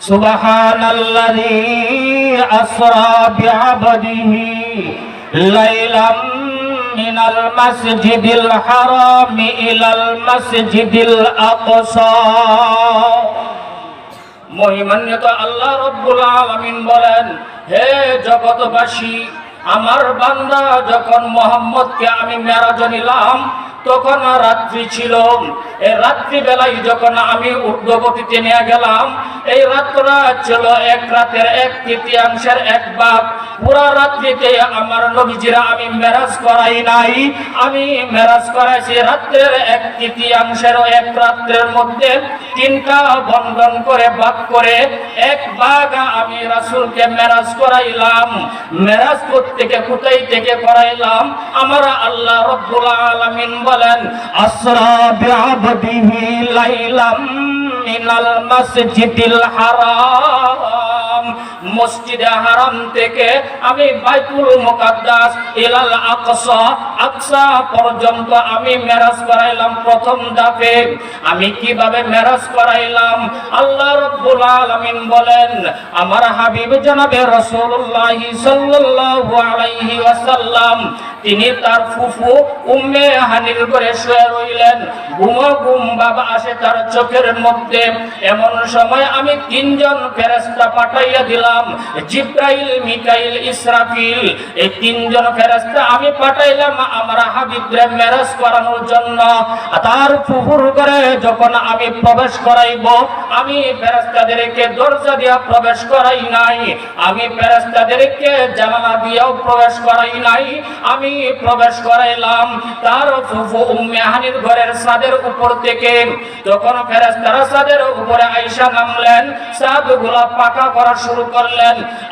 سبحان الذي أسرى بعبده ليلا من المسجد الحرام إلى المسجد الأقصى মহিমান্বিত আল্লাহ রব্বুল আলামিন বলেন হে জগৎবাসী আমার বান্দা যখন মোহাম্মদকে আমি মেরাজ নিলাম তখন রাত্রি ছিল। এই রাত্রি বেলায় যখন আমি ঊর্ধ্বগতিতে নিয়ে গেলাম, এই রাতটা ছিল এক রাতের এক তৃতীয়াংশের এক ভাগ। পুরা রাত্রিতে আমার নবীজিরা আমি মেরাজ করাই নাই। আমি মেরাজ করাইছি রাত্রের এক তৃতীয়াংশের এক রাত্রের মধ্যে তিনটা বন্ধন করে, ভাগ করে এক ভাগ আমি রাসুলকে মেরাজ করাইলাম। মেরাজ থেকে কোথায় থেকে করাইলাম, আমার আল্লাহ রব্বুল আলামিন বলেন আসরা বিআবদিহি লাইলাম মিনাল মাসজিদিল হারাম। মসজিদে হারাম থেকে আমি বাইতুল মুকাদ্দাস ইলাল আকসা আকসা পর্যন্ত আমি মেরাজ করাইলাম প্রথম দাফে আমি কীভাবে মেরাজ করাইলাম? আল্লাহ রাব্বুল আলামিন বলেন, আমার হাবিব জনাবে রাসূলুল্লাহ সাল্লাল্লাহু আলাইহি ওয়াসাল্লাম, তিনি তার ফুফু উম্মে হানির করে শুয়ে রইলেন। ঘুমো ঘুম বাবা আসে তার চোখের মধ্যে। এমন সময় আমি তিনজন ফেরেশতা পাঠাইয়া দিলাম। জিব্রাইল, মিকাইল, ইসরাফিল, এই তিনজন আমি পাঠাইলাম আমার হাবিবরে করানোর জন্য। তার ফুফুর করে যখন আমি প্রবেশ করাইব, আমি দরজা দিয়া প্রবেশ করাই নাই, আমি জানালা দিয়াও প্রবেশ করাই নাই, আমি প্রবেশ করাইলাম। তার ফুফু ঘরের ছাদের উপর থেকে তখন ফেরেশতারা ছাদের উপরে আইসা নামলেন, ছাদগুলা পাকা করা শুরু করলেন।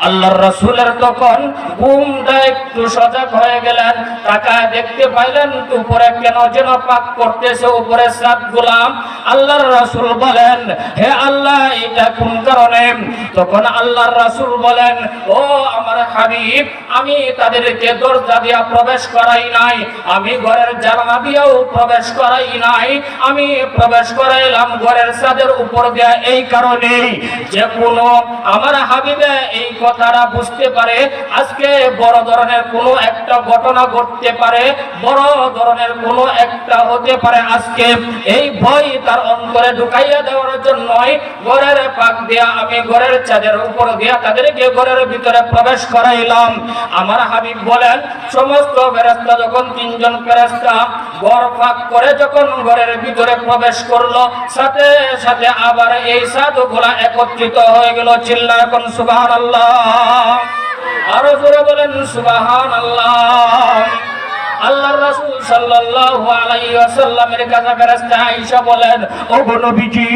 আল্লাহর রাসূলের তখন ঘুমটা একটু সজাগ হয়ে গেলেন, তাকায় দেখতে পাইলেন উপরে কেন যেন পাক করতেছে উপরে ছাদ গুলাম। আল্লাহর রাসূল বলেন, হে আল্লাহ, এটা কোন কারণে? তখন আল্লাহর রাসূল বলেন, ও আমার হাবিব, আমি তাদেরকে দরজা দিয়া প্রবেশ করাই নাই, আমি ঘরের জানালা দিয়েও প্রবেশ করাই নাই, আমি প্রবেশ করাইলাম ঘরের ছাদের উপর দিয়া এই কারণে যে কোনো আমার হাবিবে এই কথাটা বুঝতে পারে, আজকে বড় ধরনের কোনো একটা ঘটনা ঘটতে পারে, বড় ধরনের কোনো একটা হতে পারে। আজকে এই ভয় তার অন্তরে ঢুকাইয়া দেওয়ার জন্যই ঘরের পাক দিয়া আমি ঘরের চাঁদের উপর দিয়া তাদেরকে ঘরের ভিতরে প্রবেশ করাইলাম। আমার হাবিব বলেন, সমস্ত ফেরেস্তা যখন তিনজন ফেরেস্তা ঘর ফাঁক করে যখন ঘরের ভিতরে প্রবেশ করল, সাথে সাথে আবার এই সাধুগুলা একত্রিত হয়ে গেল চিল্লা এখন সুবাহ আল্লাহ আরও জোরে বলেন সুবাহ আল্লাহ আল্লাহর রাসূল সাল্লাল্লাহু আলাইহি ওয়াসাল্লামের কাছে ফেরেশতা আয়েশা বলেন, ও নবীজি,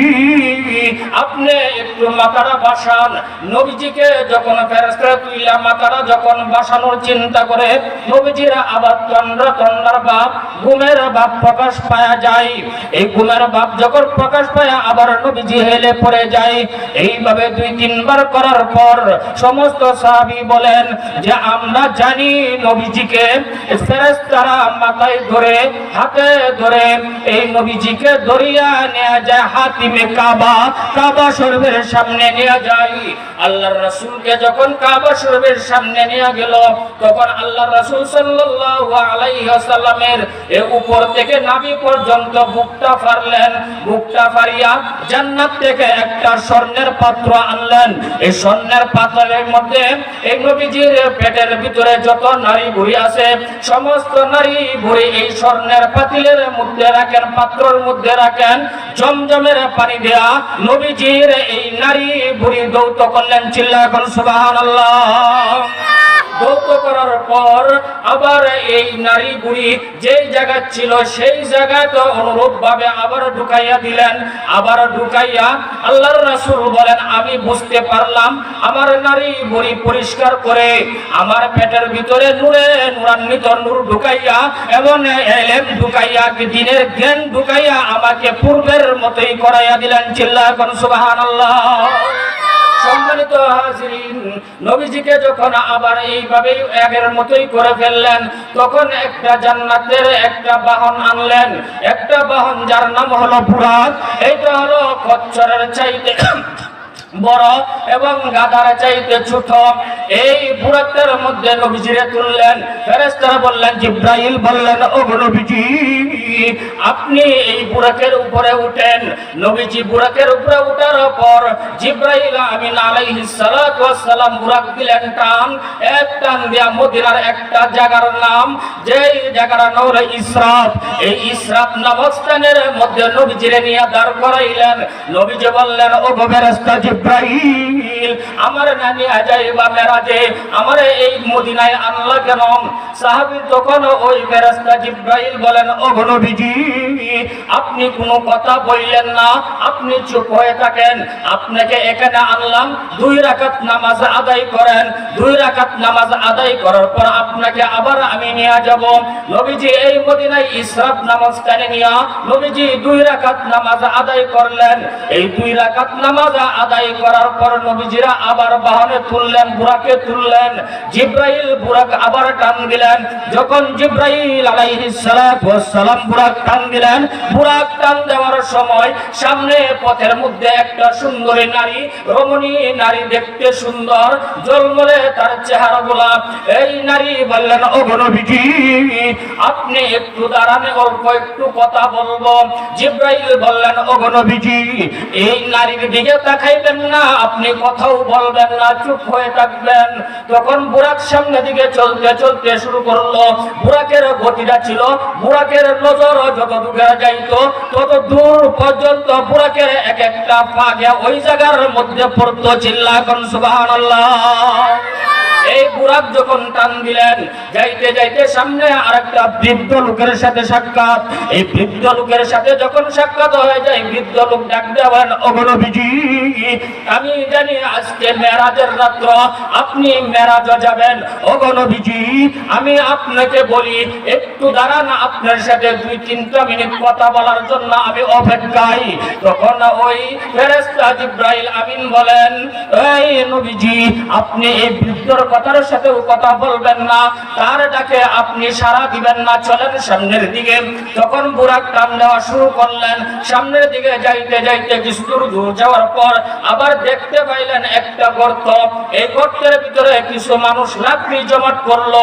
আপনি একটু মাথাটা বাসান। নবীজিকে যখন ফেরেশতা তুইলা মাথাটা যখন বাসানোর চিন্তা করে, নবীজির আবার তন্দ্রা তন্দ্রার বাপ ঘুমের বাপ প্রকাশ পায়া যায়। এই ঘুমের বাপ যখন প্রকাশ পায়া আবার নবীজি হেলে পড়ে যায়। এইভাবে দুই, তিনবার করার পর সমস্ত সাহাবী বলেন যে, আমরা জানি নবীজিকে ফেরেশতারা মাথায় ধরে, হাতে ধরে এই নবীজিকে দরিয়া নেওয়া যায় হাতিমে কাবা। কাবা শরীফের সামনে নিয়ে যায়। আল্লাহর রাসূলকে যখন কাবা শরীফের সামনে নিয়ে গেল, তখন আল্লাহর রাসূল সাল্লাল্লাহু আলাইহি ওয়াসাল্লামের এ উপর থেকে নাভি পর্যন্ত বুকটা ফাড়লেন। বুকটা ফাড়িয়া জান্নাত থেকে একটা স্বর্ণের পাত্র আনলেন। এই স্বর্ণের পাত্রের মধ্যে এই নবীজির পেটের ভিতরে যত নারী ভুড়ি আছে, সমস্ত নারী ভরে এই স্বর্ণের পাতিলের মধ্যে রাখেন, পাত্রর মধ্যে রাখেন, জমজমের পানি দেয়া নবীজির এই নারী ভরি দৌত করলেন চিল্লা এখন সুবহানাল্লাহ। দৌত করার পর আবার এই নারী বুড়ি যেই জায়গা ছিল, সেই জায়গায় তো অনুরূপ ভাবে আবার ঢুকাইয়া দিলেন। আবার ঢুকাইয়া আল্লাহর রাসূল বলেন, আমি বুঝতে পারলাম, আমার নারী বুড়ি পরিষ্কার করে, আমার পেটের ভিতরে নূরে নূরান্বিত নূর ঢুকাইয়া এবং এলেম ঢুকাইয়া, দিনের জ্ঞান ঢুকাইয়া আমাকে পূর্বের মতোই করাইয়া দিলেন। চিল্লা এখন সুবহানাল্লাহ। সম্মানিত নবীজিকে যখন আবার এইভাবে আগের মতোই করে ফেললেন, তখন একটা জান্নাতের একটা বাহন আনলেন। একটা বাহন যার নাম হলো বুড়া এইটা হলো কচ্ছরের চাইতে বড়। এবং গাদার চাইতে ছোট, এই বুড়াতের মধ্যে নবীজিরে তুললেন। ফেরেস্তারা বললেন, জিব্রাইল বললেন ও নবীজি, আপনি এই বুড়াকের উপরে উঠেন। নবীজি বুড়াকের উপরে উঠার পর জিব্রাইল আমিন আলাইহিস সালাতু ওয়াস সালাম বুড়াক দিলেন টান, এক টান দিয়া মদিনার একটা জায়গার নাম, যেই জায়গার নাম হলো ইসরাফ এই ইসরাফ নামক স্থানের মধ্যে নবীজিরে নিয়ে দাঁড় করাইলেন। নবীজি বললেন ও ফেরেশতা জিব্রাইল আমার নানি আজাইবা মেরাজে, আমার এই মদিনায় আনলা কেন? সাহাবী তখন ওই ফেরেশতা জিব্রাইল বলেন ও নবীজি, আপনি কোনো কথা বললেন না, আপনি চুপ হয়ে থাকেন, আপনাকে এখানে আনলাম, দুই রাকাত নামাজ আদায় করেন, দুই রাকাত নামাজ আদায় করার পর আপনাকে আবার আমি নিয়ে যাব। নবীজি এই মদিনায় ইসরাফ নামাজ কানে নিয়া, নবীজি দুই রাকাত নামাজ আদায় করলেন। এই দুই রাকাত নামাজ আদায় করার পর নবীজিরা আবার বাহনে তুললেন, বুড়াকে তুললেন। জিব্রাইল বুড়াক আবার টান দিলেন। যখন জিব্রাইল আলাইহিস সালাতু ওয়াস সালাম বুড়াক টান দিলেন, বুড়াক টান দেওয়ার সময় সামনে পথের মধ্যে একটা সুন্দরী নারী, রমণী নারী দেখতে সুন্দর, জলমলে তার চেহারা গোলাপ। এই নারী বললেন ও নবীজি, আপনি একটু দাঁড়ান, অল্প একটু কথা বলব। জিব্রাইল বললেন ও নবীজি, এই নারীর দিকে তাকাইবেন না, আপনি কথাও বলবেন না, চুপ হয়ে থাকবেন। তখন বুড়াক সামনে দিকে চলতে চলতে শুরু করল। বুড়াকের গতিটা ছিল বুড়াকের নজর যত দূরে যাইত তত দূর পর্যন্ত বুড়াকের এক একটা ফাঁকে ওই জায়গার মধ্যে পড়তো চিল্লা কন, সুবহানাল্লাহ। এই বুড়াক যখন টান দিলেন, যাইতে যাইতে সামনে আরেকটা বৃদ্ধ লোকের সাথে সাক্ষাৎ। এই বৃদ্ধ লোকের সাথে যখন সাক্ষাৎ হয়ে যায়, বৃদ্ধ লোক ডাক দেবেন অগণবিজি আমি জানি আজকে মেরাজের রাত্র, আপনি মেরাজ যাবেন। অগণবিজি আমি আপনাকে বলি, একটু দাঁড়ান, আপনার সাথে দুই তিনটা মিনিট কথা বলার জন্য আমি অপেক্ষায়। তখন ওই ফেরেশতা জিব্রাইল আমিন বলেন, এই নবীজি, আপনি এই বৃদ্ধর কথার সাথেও কথা বলবেন না। তার ডাকে আপনি সারা দিবেন না। চলেন সামনের দিকে। তখন বুড়াক টান দেওয়া শুরু করলেন। সামনের দিকে যাইতে যাইতে কিছু দূর যাওয়ার পর আবার দেখতে পাইলেন একটা গর্ত। এই গর্তের ভিতরে কিছু মানুষ লাকড়ি জমাট করল।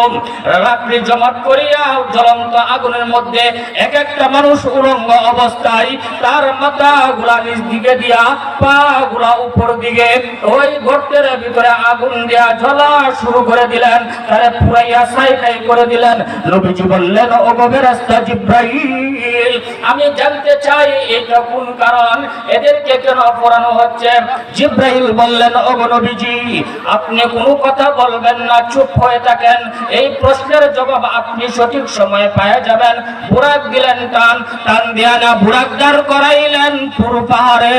লাকড়ি জমাট করিয়া জ্বলন্ত আগুনের মধ্যে এক একটা মানুষ উলঙ্গ অবস্থায় তার মাথা গুলা নিচ দিকে দিয়া পা গুলা উপর দিকে ওই গর্তের ভিতরে আগুন দিয়া জ্বলা শুরু করে দিলেন, তারে পুরাইয়া সাইকাই করে দিলেন। নবীজি বললেন ও গবে রাস্তা জিব্রাইল, আমি জানতে চাই এটা কোন কারণ, এদেরকে কেন পড়ানো হচ্ছে? জিব্রাইল বললেন ও নবীজি, আপনি কোনো কথা বলবেন না, চুপ হয়ে থাকেন। এই প্রশ্নের জবাব আপনি সঠিক সময়ে পাওয়া যাবেন। বুড়াক দিলেন টান টান দিয়া না বুড়াক করাইলেন পুরো পাহাড়ে।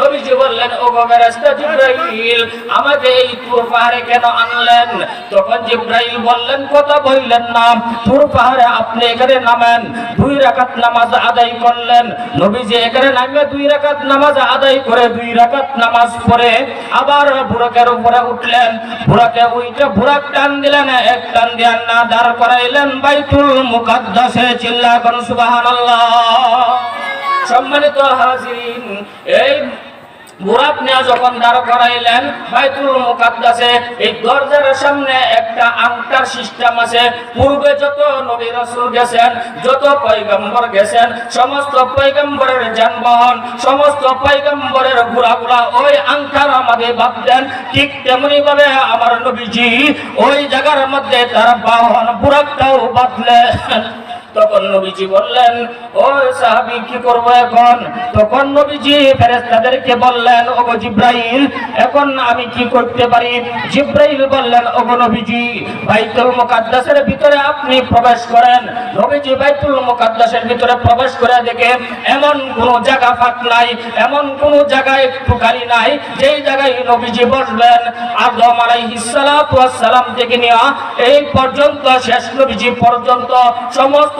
নবীজি বললেন ও গো রাস্তা জিব্রাইল, আমাকে এই পুরো পাহাড়ে কেন আনলেন? তখন জিব্রাইল বললেন, কথা বললেন না। পুরো পাহাড়ে আপনি এখানে নামেন, দুই রাকাত নামাজ আদায় করলেন। নবীজি এখানে নামে দুই রাকাত নামাজ আদায় করে, দুই রাকাত নামাজ পড়ে আবার বুড়াকের উপরে উঠলেন। বুড়াকে উইটে বুড়াক টান দিলেন, এক টান দিয়ান না দাঁড় করাইলেন। বাইতুল মুকাদ্দাসে চিল্লা করুন সুবহানাল্লাহ। সম্মানিত হাজিরিন, এই পূর্বে যত যত পয়গম্বর গেছেন, সমস্ত পয়গম্বরের যানবাহন, সমস্ত পয়গম্বরের ওই আংটার আমাদের ঠিক তেমনি ভাবে আমার নবীজি ওই জায়গার মধ্যে তার বাহন বুরাকটাও বাঁধলেন। তখন নবীজি বললেন, ও সাহাবি, কি করব এখন? তখন নবীজি ফেরেশতাদেরকে বললেন ও জিব্রাইল, এখন আমি কি করতে পারি? জিব্রাইল বললেন ও নবীজি, বাইতুল মুকাদ্দাসের ভিতরে আপনি প্রবেশ করেন। নবীজি বাইতুল মুকাদ্দাসের ভিতরে প্রবেশ করে দেখে, এমন কোন জায়গা ফাঁক নাই, এমন কোন জায়গায় একটু খালি নাই, যেই জায়গায় নবীজি বসবেন। আদম আলাইহিস সালাম থেকে নিয়ে এই পর্যন্ত, শেষ নবীজি পর্যন্ত সমস্ত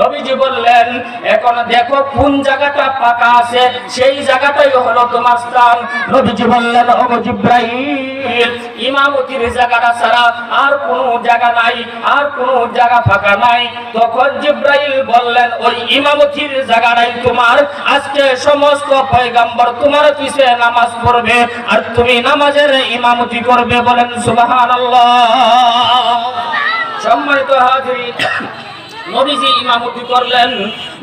নবীজি বললেন, এখন দেখো কোন জায়গাটা ফাঁকা আছে, সেই জায়গাটাই হলো তোমার স্থান। নবীজি বললেন জিব্রাইল, ইমামতির জায়গাটা ছাড়া আর কোনো জায়গা নাই, আর কোনো জায়গা ফাঁকা নাই। তখন জিব্রাইল বললেন, ওই ইমামতির জায়গাটাই তোমার। আজকে সমস্ত পয়গাম্বর তোমার পিছে নামাজ পড়বে, আর তুমি নামাজের ইমামতি করবে বলেন, সুবহানাল্লাহ। সম্মানিত হাজির নবীজি ইমামতি করলেন।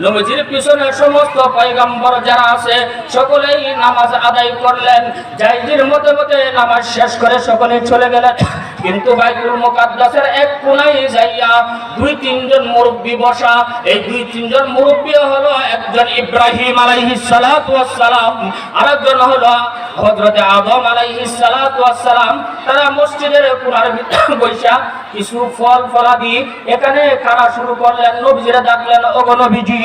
নবীজির পিছনে সমস্ত পয়গম্বর যারা আছে, সকলেই নামাজ আদায় করলেন। জাইজির মতে মতে নামাজ শেষ করে সকলে চলে গেলেন। কিন্তু বাইতুল মুকাদ্দাসের এক কোনায় যাইয়া দুই তিনজন মুরব্বী বসা। এই দুই তিনজন মুরব্বী হলো একজন ইব্রাহিম আলাইহিস সালাতু ওয়াস সালাম, আরেকজন হলো হযরতে আদম আলাইহিস সালাতু ওয়াস সালাম। তারা মসজিদের কোনার ভিতর বৈশা কিছু ফল ফলাদি। এখানে খাওয়া শুরু করলেন? নবীজিরা ডাকলেন, ওগো নবীজি,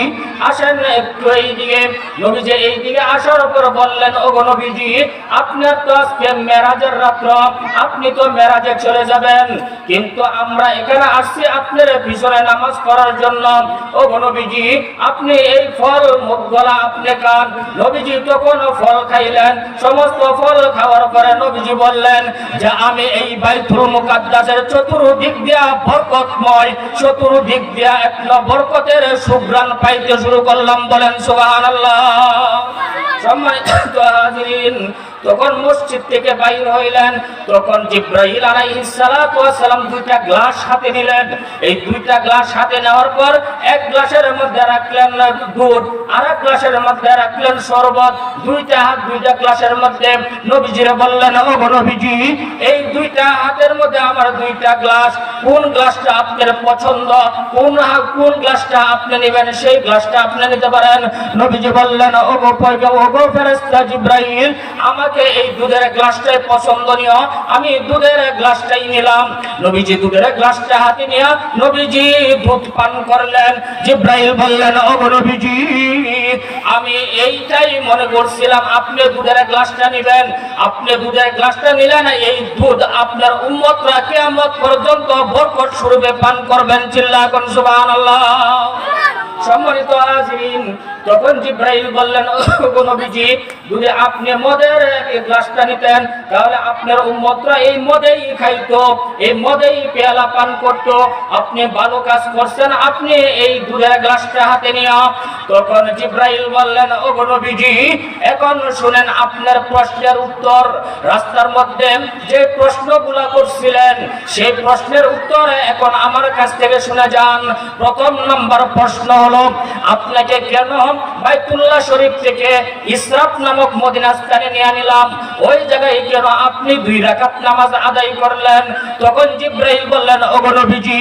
আসেন একটু এই দিকে নবীজি এই দিকে আসার পর বললেন, ওগো নবীজি, আপনার তো আজকে মেরাজের রাত্র, আপনি তো মেরাজে চলে যাবেন। কিন্তু আমরা এখানে আসছি আপনার পিছনে নামাজ পড়ার জন্য। ওগো নবীজি, আপনি এই ফল মুখ গলা আপনি খান। নবীজি তখন ফল খাইলেন। সমস্ত ফল খাওয়ার পরে নবীজি বললেন, যে আমি এই বাইতুল মুকাদ্দাসের চতুর্দিক দিয়া বরকতময়, চতুর্দিক দিয়া এক বরকতের সুগ্রাণ পাইতে শুরু করলাম। বলেন, সুবহানাল্লাহ। সম্মানিত হাজিরিন তখন মসজিদ থেকে বাইর হইলেন, তখন জিব্রাহিল আলাইহিস সালাতু ওয়াস দুইটা গ্লাস হাতে নিলেন। এই দুইটা গ্লাস হাতে নেওয়ার পর এক গ্লাসের মধ্যে রাখলেন দুধ আর এক গ্লাসের মধ্যে রাখলেন শরবত, দুইটা হাত দুইটা গ্লাসের মধ্যে নবীজিরে বললেন, ও নবীজি, এই দুইটা হাতের মধ্যে আমার দুইটা গ্লাস, কোন গ্লাসটা আপনার পছন্দ? কোন কোন গ্লাসটা আপনি নেবেন? সেই গ্লাসটা আপনি নিতে পারেন। নবীজি বললেন ও গো গো ফেরেশতা জিব্রাইল আমাকে এই দুধের গ্লাসটাই পছন্দনীয় আমি দুধের গ্লাসটাই নিলাম। নবীজি দুধের গ্লাসটা হাতে নিয়ে নবীজি দুধ পান করলেন। জিব্রাইল বললেন, ও নবীজি, আমি এইটাই মনে করছিলাম, আপনি দুধের গ্লাসটা নেবেন। আপনি দুধের গ্লাসটা নিলেন, এই দুধ আপনার উম্মতরা কিয়ামত পর্যন্ত বরকত স্বরূপে পান করবেন। চিল্লা কোন সুবহানাল্লাহ। সম্মানিত হাজিরিন, তখন জিব্রাইল বললেন "ও নবীজি, যদি আপনি মদের এই গ্লাসটা নিতেন, তাহলে আপনার উম্মতরা এই মদেই খাইতো, এই মদেই পেয়ালা পান করত। আপনি ভালো কাজ করছেন, আপনি এই দুধের গ্লাসটা হাতে নিয়ে। তখন জিব্রাইল বললেন ও নবীজি, এখন শুনেন আপনার প্রশ্নের উত্তর। রাস্তার মধ্যে যে প্রশ্নগুলা করছিলেন, সেই প্রশ্নের উত্তর এখন আমার কাছ থেকে শুনে যান। প্রথম নাম্বার প্রশ্ন হলো আপনাকে কেন বাইতুল্লাহ শরীফ থেকে ইসরাফ নামক মদিনা স্থানে নিয়ে নিলাম ওই জায়গায় কেন আপনি দুই রাকাত নামাজ আদায় করলেন? তখন জিব্রাইল বললেন, ওগো নবীজি,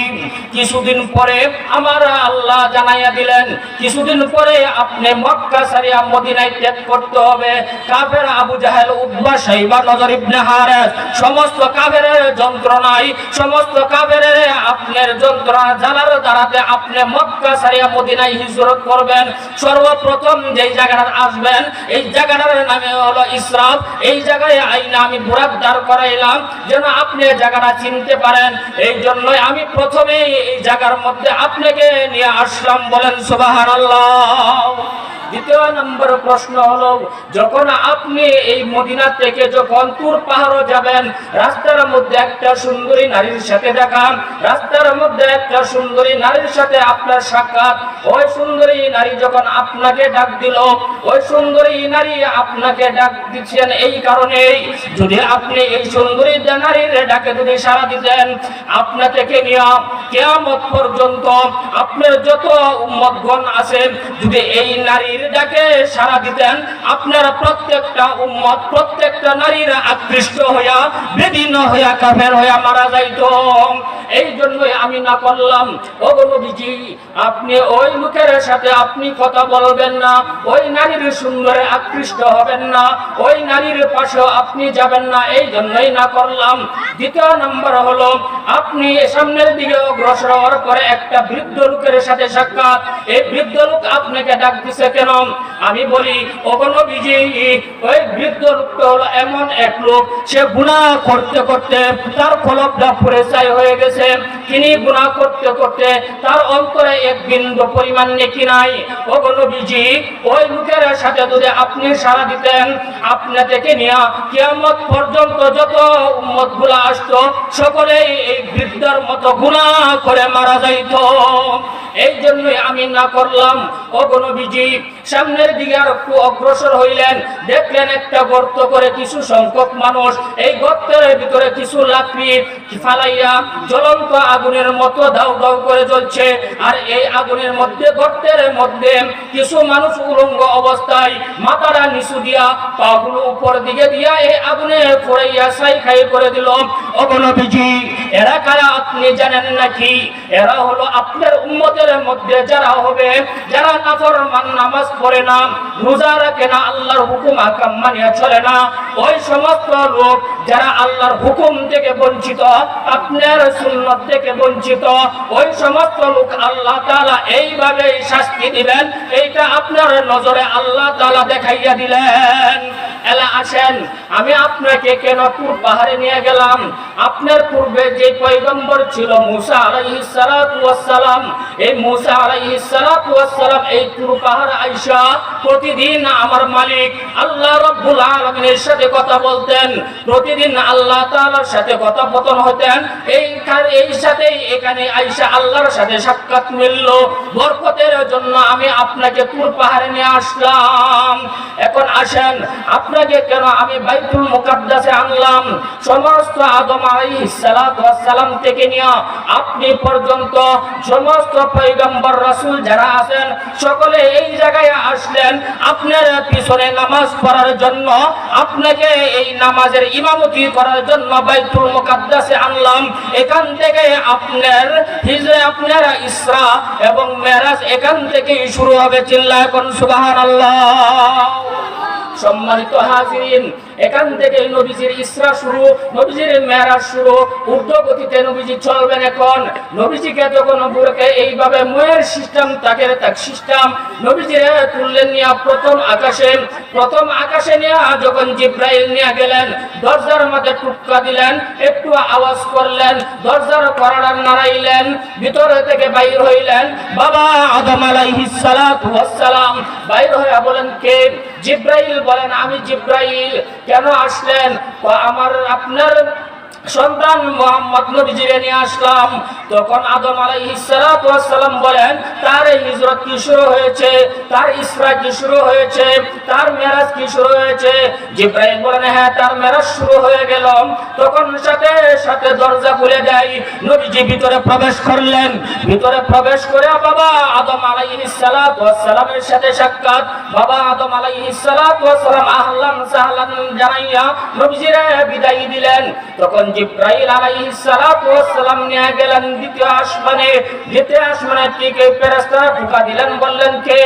কিছুদিন পরে আমার আল্লাহ জানাইয়া দিলেন, কিছুদিন পরে আপনি মক্কা সারিয়া মদিনায় ত্যাগ করতে হবে। কাফের আবু জাহেল উদ্বা সাইবা, নজর ইবনে হারেস, সমস্ত কাফের যন্ত্রণায়, সমস্ত কাফের আপনার যন্ত্রণা জানার দ্বারাতে আপনি মক্কা সারিয়া মদিনায় হিজরত করবেন। সর্বপ্রথম যেই জায়গাটা আসবেন, এই জায়গাটার নামে হলো ইসরাফ। এই জায়গায় আইনা আমি বুরাক দাঁড় করাইলাম, যেন আপনি এই জায়গাটা চিনতে পারেন। এই জন্যই আমি প্রথমেই এই জায়গার মধ্যে আপনাকে নিয়ে আসলাম বলেন সুবহানাল্লাহ। দ্বিতীয় নম্বর প্রশ্ন হলো, যখন আপনি এই মদিনা থেকে যখন তুর পাহাড়ও যাবেন, রাস্তার মধ্যে একটা সুন্দরী নারীর সাথে দেখান। রাস্তার মধ্যে একটা সুন্দরী নারীর সাথে আপনার সাক্ষাৎ। ওই সুন্দরী নারী যখন আপনাকে ডাক দিল, ওই সুন্দরী নারী আপনাকে ডাক দিচ্ছেন এই কারণেই, যদি আপনি এই সুন্দরী নারীর ডাকে যদি সারা দিতেন আপনা থেকে নিয়ে? কেয়ামত পর্যন্ত আপনার যত উম্মতগণ আছেন যদি এই নারীর ডাকে সারা দিতেন, আপনার প্রত্যেকটা উম্মত, প্রত্যেকটা নারীর আকৃষ্ট হইয়া বেদিন হইয়া কাফের হইয়া মারা যাইত এই জন্যই আমি না করলাম। ও নবীজি, আপনি ওই লোকের সাথে আপনি কথা বলবেন না, ওই নারীর সুন্দরে আকৃষ্ট হবেন না, ওই নারীর পাশে আপনি যাবেন না, এই জন্যই না করলাম। দ্বিতীয় নম্বর হলো, আপনি সামনের দিকে অগ্রসর পরে একটা বৃদ্ধ লোকের সাথে সাক্ষাৎ। এই বৃদ্ধ লোক আপনাকে ডাক দিছে, কেন আমি বলি ওগুলো বিজয়ী ওই বৃদ্ধ লোকটা হলো এমন এক লোক, সে গুণা করতে করতে তার ফলকটা পুরে চাই হয়ে গেছে। তিনি গুণা করতে করতে তার অন্তরে এক বিন্দু পরিমাণ নেকি নাই। ওগুলো বিজি ওই লোকের সাথে যদি আপনি সারা দিতেন, আপনি থেকে নিয়ে কিয়ামত পর্যন্ত যত উম্মতগুলা আসতো, সকলেই এই বৃদ্ধর মতো গুণা করে মারা যাইত। এই জন্যই আমি না করলাম। অগণ বিজি সামনের দিকে আর একটু অগ্রসর হইলেন। দেখলেন একটা গর্ত করে কিছু সংখ্যক মানুষ। এই গর্তের ভিতরে কিছু লাকড়ি ফালাইয়া জ্বলন্ত আগুনের মতো দাউ দাউ করে জ্বলছে। আর এই আগুনের মধ্যে, গর্তের মধ্যে কিছু মানুষ উলঙ্গ অবস্থায় মাথারা নিচু দিয়া, পাগুলো উপর দিকে দিয়া এই আগুনে পড়াইয়া সাই খাই করে দিল। অগণবিজি এরা কারা আপনি জানেন নাকি? এরা হলো আপনার উম্মতের মধ্যে যারা হবে, যারা নাফরমান নামাজ পড়ে না, রোজা রাখে না, আল্লাহর হুকুম আকাম মানিয়া চলে না, ওই সমস্ত লোক যারা আল্লাহর হুকুম থেকে বঞ্চিত, আপনার সুন্নত থেকে বঞ্চিত, ওই সমস্ত লোক আল্লাহ তালা এইভাবে শাস্তি দিলেন এইটা আপনার নজরে আল্লাহ তালা দেখাইয়া দিলেন। এলা আসেন আমি আপনাকে কেন টুর পাহাড়ে নিয়ে গেলাম? আপনার পূর্বে যে পয়গম্বর ছিল মুসা আলাইহিস সালাতু ওয়াস সালাম এই মুসা আলাইহিস সালাতু ওয়াস সালাম এই টুর পাহাড় আইসা প্রতিদিন আমার মালিক আল্লাহ রাব্বুল আলামিনের সাথে কথা বলতেন, প্রতিদিন আল্লাহ তাআলার সাথে কথা পতন হতেন। এই এই সাথেই এখানে আইসা আল্লাহর সাথে সাক্ষাৎ মিলল। বরকতের জন্য আমি আপনাকে টুর পাহাড়ে নিয়ে আসলাম। এখন আসেন আপনাকে কেন আমি বাইতুল মুকাদ্দাসে আনলাম? সমস্ত আদম আলাইহিস সালাম থেকে নিয়ে আপনি পর্যন্ত সমস্ত পয়গম্বর রাসূল যারা আছেন, সকলে এই জায়গায় আসলেন আপনার পিছনে নামাজ পড়ার জন্য। আপনাকে এই নামাজের ইমামতি করার জন্য বাইতুল মুকাদ্দাসে আনলাম। এখান থেকে আপনার হিজরে আপনার ইসরা এবং মেরাজ এখান থেকেই শুরু হবে। চিল্লায় কোন সুবহানাল্লাহ। সম্মানিত হাজিরিন, এখান থেকে নবীজির ইসরা শুরু, নবীজির মেরাজ শুরু ঊর্ধ্ব গতিতে নবীজি চলবেন এখন। নবীজিকে যখন বুড়কে এইভাবে ময়ের সিস্টেম তাকে তাক সিস্টেম, নবীজিরে তুললেন নিয়ে প্রথম আকাশে। প্রথম আকাশে নিয়ে যখন জিব্রাইল নিয়ে গেলেন, দরজার মধ্যে টুটকা দিলেন, একটু আওয়াজ করলেন, দরজার করাড়া নাড়াইলেন, ভিতরে থেকে বাইর হইলেন, বাবা আদম আলাইহিস সালাম বাইর হয়ে বলেন কে? জিব্রাইল বলেন আমি জিব্রাইল। কেন আসলেন? আমার আপনার সন্তান মোহাম্মদ নবীজিরে নিয়ে আসলাম। তখন আদম আলাইহিস সালাতু ওয়াস সালাম বলেন, তার এই হিজরত কি শুরু হয়েছে? তার ইসরা কি শুরু হয়েছে? তার মেরাজ কি শুরু হয়েছে? জিব্রাইল বলেন হ্যাঁ তার মেরাজ শুরু হয়ে গেল। তখন সাথে সাথে দরজা খুলে দেয়। নবীজি ভিতরে প্রবেশ করলেন। ভিতরে প্রবেশ করে বাবা আদম আলাইহিস সালাতু ওয়াস সালামের সাথে সাক্ষাৎ। বাবা আদম আলাইহিস সালাতু ওয়াস সালাম আহলান জানাইয়া নবীজিরে বিদায় দিলেন। তখন জিব্রাইল আলাইহিস সালাতু ওয়াস সালাম নিয়ে গেলেন দ্বিতীয় আসমানে দ্বিতীয় আসমানে ঠিক ফেরেশতা ঢুকা দিলেন, বললেন, কে?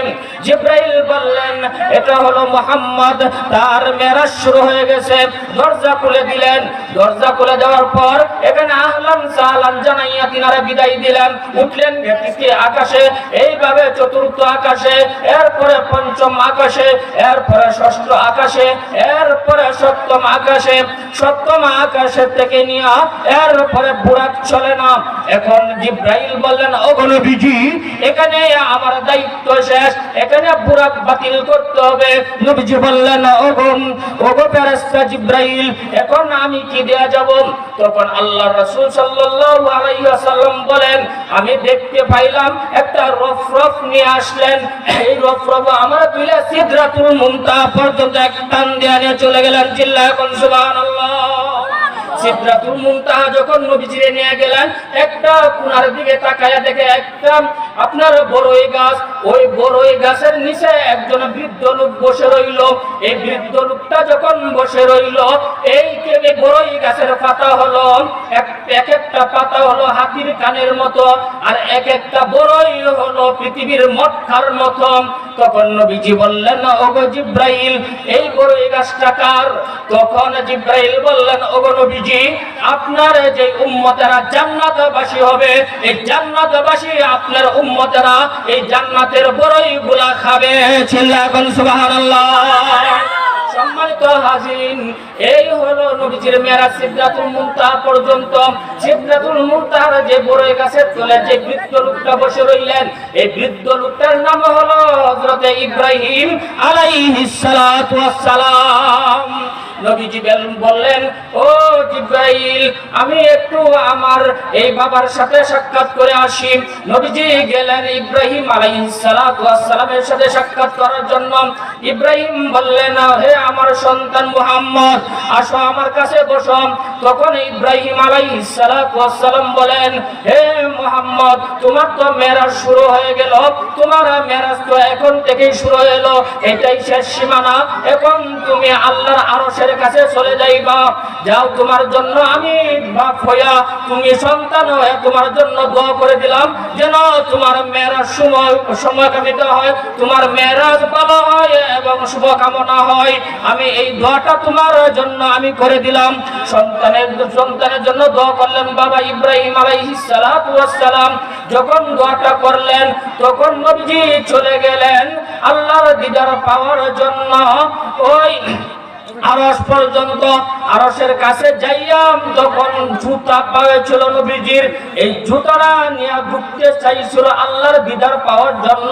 জিব্রাইল বললেন, এটা হলো মুহাম্মদ, তার মেরাজ শুরু হয়ে গেছে। দরজা খুলে দিলেন। দরজা খুলে দেওয়ার পর এখানে আহলান সাহলান জানাইয়া তিনারা বিদায় দিলেন। উঠলেন তৃতীয় আকাশে, এইভাবে চতুর্থ আকাশে, এরপরে পঞ্চম আকাশে, এরপরে ষষ্ঠ আকাশে, এরপরে সপ্তম আকাশে। সপ্তম আকাশে থেকে নিয়ে এরপরে বুড়াক চলে না। এখন জিব্রাইল বললেন, ওগো নবীজি, এখানে আমার দায়িত্ব শেষ। এখানে বুড়াক বাতিল করতে হবে। নবীজি বললেন, ওগো ওগো ফেরেশতা জিব্রাইল, এখন আমি কি দেয়া যাব? তখন আল্লাহ রাসূল সাল্লাল্লাহু আলাইহি ওয়াসাল্লাম বলেন, আমি দেখতে পাইলাম একটা রফরফ নিয়ে আসলেন। এই রফরফ আমার তুলে সিদরাতুল মুনতাহা পর্যন্ত এক টান দিয়ে চলে গেলেন। চিল্লায় কোন সুবহানাল্লাহ। সিদ্ধাতুল মুনতাহা যখন নবীজিরে নিয়ে গেলেন, একটা কোনার দিকে তাকায়া দেখে একটা আপনার বড়ই গাছ, ওই বড়ই গাছের নিচে একজন বৃদ্ধ লোক বসে রইল। এই বৃদ্ধ লোকটা যখন বসে রইল, এই কেবে বড়ই গাছের পাতা হলো, এক এক একটা পাতা হলো হাতির কানের মতো, আর এক একটা বড়ই হলো পৃথিবীর মটকার মতো। তখন নবীজি বললেন, ওগো জিব্রাইল, এই বড়ই গাছটা কার? তখন জিব্রাইল বললেন, ওগো নবীজি আপনার যে উম্মতেরা জান্নাতবাসী হবে, এই জান্নাতবাসী আপনার উম্মতেরা এই জান্নাতের বড়ই গুলা খাবে। সুবহানাল্লাহ। সম্মানিত হাজিন এই হলো নবীজির পর্যন্ত। সিদ্ধাতুল মুনতাহার যে বড়ই গাছের তলে যে বৃদ্ধ লোকটা বসে রইলেন, এই বৃদ্ধ লোকটার নাম হলো ইব্রাহিম আলাইহিস সালাতু ওয়াস সালাম। নবীজি বললেন, ও জিব্রাইল, আমি একটু আমার এই বাবার সাথে সাক্ষাৎ করে আসি। নবীজি গেলেন ইব্রাহিম আলাইহিস সালাতু ওয়াস সালামের সাথে সাক্ষাৎ করার জন্য। ইব্রাহিম বললেন, হে আমার সন্তান মুহাম্মদ, আসো আমার কাছে বসো। তখন ইব্রাহিম আলাইহিস সালাতু ওয়াস সালাম বলেন, হে মুহাম্মদ, তোমার তো মেরাজ শুরু হয়ে গেল, তোমার মেরাজ তো এখন থেকেই শুরু হলো, এটাই শেষ সীমানা। এখন তুমি আল্লাহর আরশের কাছে চলে যাইবা। যাও, তোমার জন্য আমি বাপ হইয়া, তুমি সন্তান হয়ে তোমার জন্য দোয়া করে দিলাম। যেন তোমার মেয়েরাজ সময় সময় কামিত হয়, তোমার মেয়েরাজ ভালো হয় এবং শুভ কামনা হয়। আমি এই দোয়াটা তোমার জন্য আমি করে দিলাম। সন্তানের সন্তানের জন্য দোয়া করলেন বাবা ইব্রাহিম আলাইহিস সালাতু ওয়াস সালাম যখন দোয়াটা করলেন, তখন নবীজি চলে গেলেন আল্লাহর দিদার পাওয়ার জন্য। ওই আরস পর্যন্ত আরসের কাছে যাইয়াম তখন জুতা পাওয়াছিল নবীজির, এই জুতাটা নিয়ে ঢুকতে চাইছিল আল্লাহর দিদার পাওয়ার জন্য।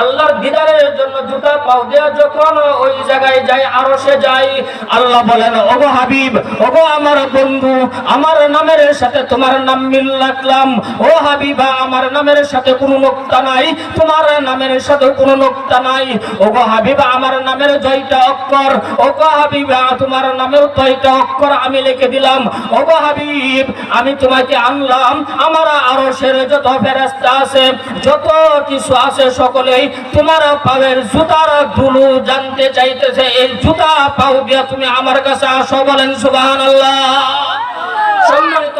আল্লাহর দিদারের জন্য জুতা পাও দেয়া যখন ওই জায়গায় যাই আরসে যাই, আল্লাহ বলেন, ওগো হাবিব, ওগো আমার বন্ধু, আমার নামের সাথে তোমার নাম মিল রাখলাম। ও হাবিবা, আমার নামের সাথে কোনো নোক্তা নাই, তোমার নামের সাথে কোনো নোক্তা নাই। ওগো হাবিবা, আমার নামের জয়টা অক্ষর ওগো হাবিবা, তোমার নামেও তয়টা অক্ষর আমি লিখে দিলাম। ওগো হাবিব, আমি তোমাকে আনলাম। আমার আরশের যত ফেরেস্তা আছে, যত কিছু আছে সকলেই তোমার পায়ের জুতার ধুলো জানতে চাইতেছে। এই জুতা পাও দিয়া তুমি আমার কাছে আসো বলেন সুবহানাল্লাহ। সম্মানিত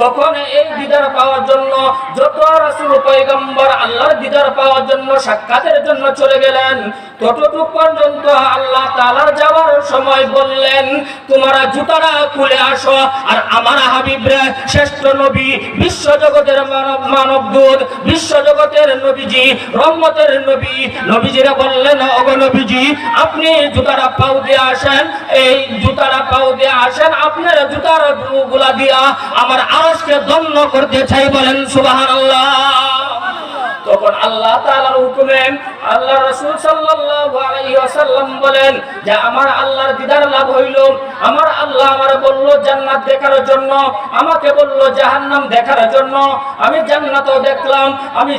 তখন এই দিদার পাওয়ার জন্য যত রাসূল পয়গম্বর আল্লাহর দিদার পাওয়ার জন্য সাক্ষাতের জন্য চলে গেলেন, ততটুকু পর্যন্ত আল্লাহ তাআলার যাওয়ার সময় বললেন, তোমরা জুতারা খুলে আসো আর আমার হাবিবরে শ্রেষ্ঠ নবী বিশ্ব জগতের মানব মানব দূত বিশ্ব জগতের নবীজি, রহমতের নবী। নবীজিরা বললেন, ওগো নবীজি, আপনি জুতারা পাও দিয়ে আসেন, এই জুতারা পাও দিয়ে আসেন, আপনার জুতারগুলা দিয়া আমার আরশকে দন্য করতে চাই বলেন আমারে বলল জান্নাত জন্য। আমি জান্নাতও দেখলাম, আমি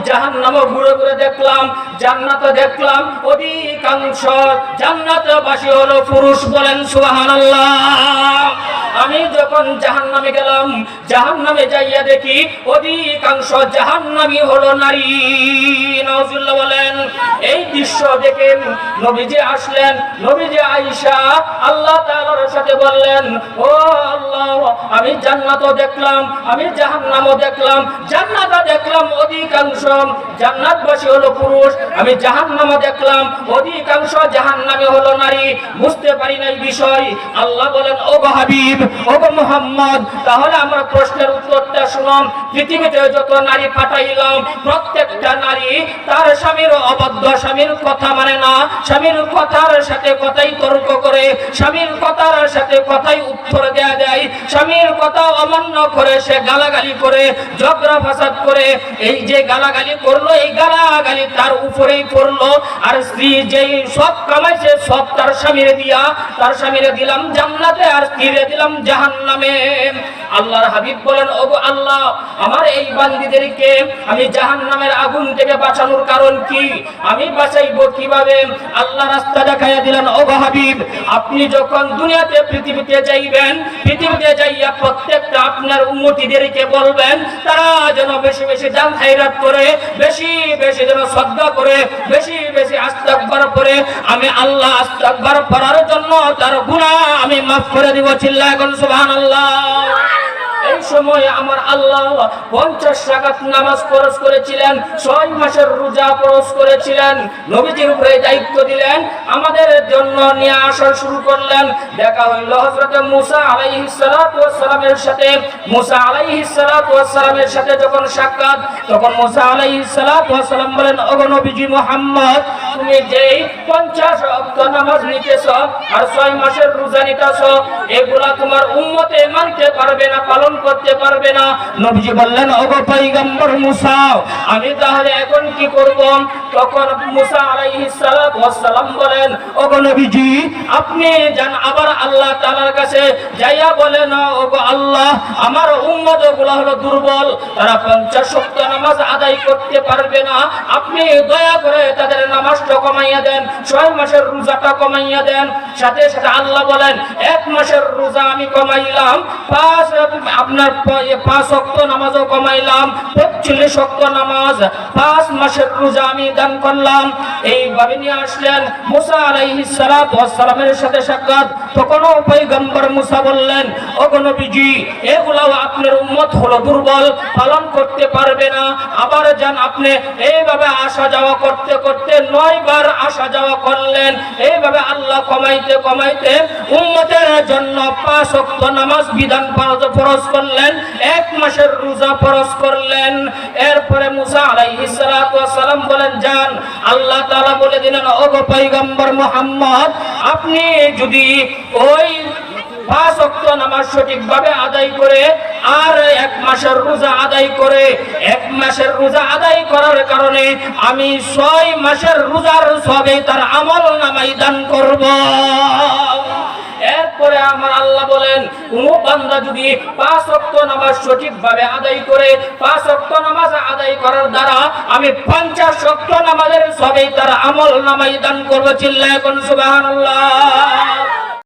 ঘুরে ঘুরে দেখলাম, জান্নাতও দেখলাম। অধিকাংশ জান্নাতবাসী হলো পুরুষ বলেন, সুবহানাল্লাহ। আমি যখন জাহান্নামে গেলাম, জাহান্নামে যাইয়া দেখি অধিকাংশ জাহান্নামী হলো নারী। বলেন, এই দৃশ্য দেখে নবীজি আসলেন। নবীজি আয়েশা আল্লাহ সাথে বললেন, ও আল্লাহ, আমি জান্নাতও দেখলাম, আমি জাহান্নামও দেখলাম জান্নাতও দেখলাম অধিকাংশ জান্নাতবাসী হলো পুরুষ, আমি জাহান্নামও দেখলাম, অধিকাংশ জাহান্নামী হলো নারী। বুঝতে পারি না এই বিষয়। আল্লাহ বলেন ও হাবিব ও গো মুহাম্মদ, তাহলে আমার প্রশ্নের উত্তরটা পৃথিবীতে যত নারী পাঠাইলাম, প্রত্যেকটা নারী তার স্বামীর স্বামীর কথা মানে না। স্বামীর কথার সাথে কথাই তর্ক করে, স্বামীর কথার সাথে কথাই উত্তর দেয়া দেয়। স্বামীর কথা অমান্য করে সে গালাগালি করে ফাসাদ করে। এই যে গালাগালি করল, এই গালাগালি তার উপরেই পড়ল। আর স্ত্রী যেই সব কামাইছে, সব তার স্বামীরে দিয়া, তার স্বামীরে দিলাম আর স্ত্রীরে দিলাম জাহান্নামে আল্লাহর হাবিব বলেন, ওগো আল্লাহ, আমার এই বান্দিদেরকে আমি জাহান্নামের আগুন থেকে বাঁচানোর কারণ কি? আমি বাঁচাইবো কীভাবে? আল্লাহ রাস্তা দেখাইয়া দিলেন, ওগো হাবিব, আপনি যখন দুনিয়াতে পৃথিবীতে যাইবেন, পৃথিবীতে যাইয়া প্রত্যেকটা আপনার উন্মতিদেরকে বলবেন, তারা যেন বেশি বেশি দান খাইরাত করে, বেশি বেশি যেন শ্রদ্ধা করে, বেশি বেশি আস্তাকবার করে, আমি আল্লাহ আস্তাকবার করার জন্য তার গুনাহ আমি মাফ করে দিব চিল্লা এখন সুবহানাল্লাহ। এই সময় আমার আল্লাহ পঞ্চাশ রাকাত নামাজ খরচ করেছিলেন, ছয় মাসের রোজা খরচ করেছিলেন। নবীজির উপরে দায়িত্ব দিলেন, আমাদের জন্য নিয়ে আসা শুরু করলেন। দেখা হইল হযরত মুসা আলাইহিস সালাতু সালামের সাথে। মুসা আলাইহিস সালাতু সালামের সাথে যখন সাক্ষাৎ, তখন মুসা আলাইহিস সালাতু সালাম বলেন, ওগো নবীজি মুহাম্মদ, তুমি যেই পঞ্চাশ ওয়াক্ত নামাজ নিতেছ আর ছয় মাসের রোজা নিতেছ, এগুলা তোমার উম্মতে মানতে পারবে না, পালন করতে পারবে না। নবীজি বললেন ওগো পাইগম্বর মুসা আমি তাহলে এখন কি করব? তখন মুসা বলেন নবীজি, আপনি যান আবার আল্লাহ কাছে যাইয়া বলেন আল্লাহ, আমার হলো দুর্বল, তারা নামাজ আদায় করতে পারবে না। আপনি দয়া করে তাদের নামাজটা কমাইয়া দেন, ছয় মাসের রোজাটা কমাইয়া দেন। সাথে সাথে আল্লাহ বলেন, এক মাসের রোজা আমি কমাইলাম, পাঁচ আপনার পাঁচ শক্ত নামাজও কমাইলাম শক্ত নামাজ, পাঁচ মাসের রোজা আমি দান করলাম। এইভাবে নিয়ে আসলেন মুসা আলাইহিস সালাতু ওয়াস সালামের সাথে সাক্ষাৎ। তখনও পয়গম্বর মুসা বললেন, ওগো নবীজি, এগুলাও আপনার উম্মত হলো দুর্বল, পালন করতে পারবে না। আবার যান আপনি এইভাবে আসা যাওয়া করতে করতে নয় বার আসা যাওয়া করলেন। এইভাবে আল্লাহ কমাইতে কমাইতে উম্মতের জন্য পাঁচ ওয়াক্ত নামাজ বিধান ফরজ ফরজ করলেন। এক মাসের রোজা ফরজ করলেন। এরপরে মুসা আলাইহিস সালাতু ওয়াস সালাম বলেন যান, আল্লাহ তাআলা বলে দিলেন, ওগো মুহাম্মদ, আপনি যদি ওই আদায় করে আর এক মাসের রোজা আদায় করে, এক মাসের রোজা আদায় করার কারণে আমি ছয় মাসের রোজার তার আমল নামাই দান করব। এরপরে আমার আল্লাহ বলেন, কোন বান্দা যদি পাঁচ রক্ত নামাজ সঠিকভাবে আদায় করে, পাঁচ রক্ত নামাজ আদায় করার দ্বারা আমি পঞ্চাশ রক্ত নামাজের সবেই তার আমল নামাই দান করব। চিল্লা এখন সুবহানাল্লাহ।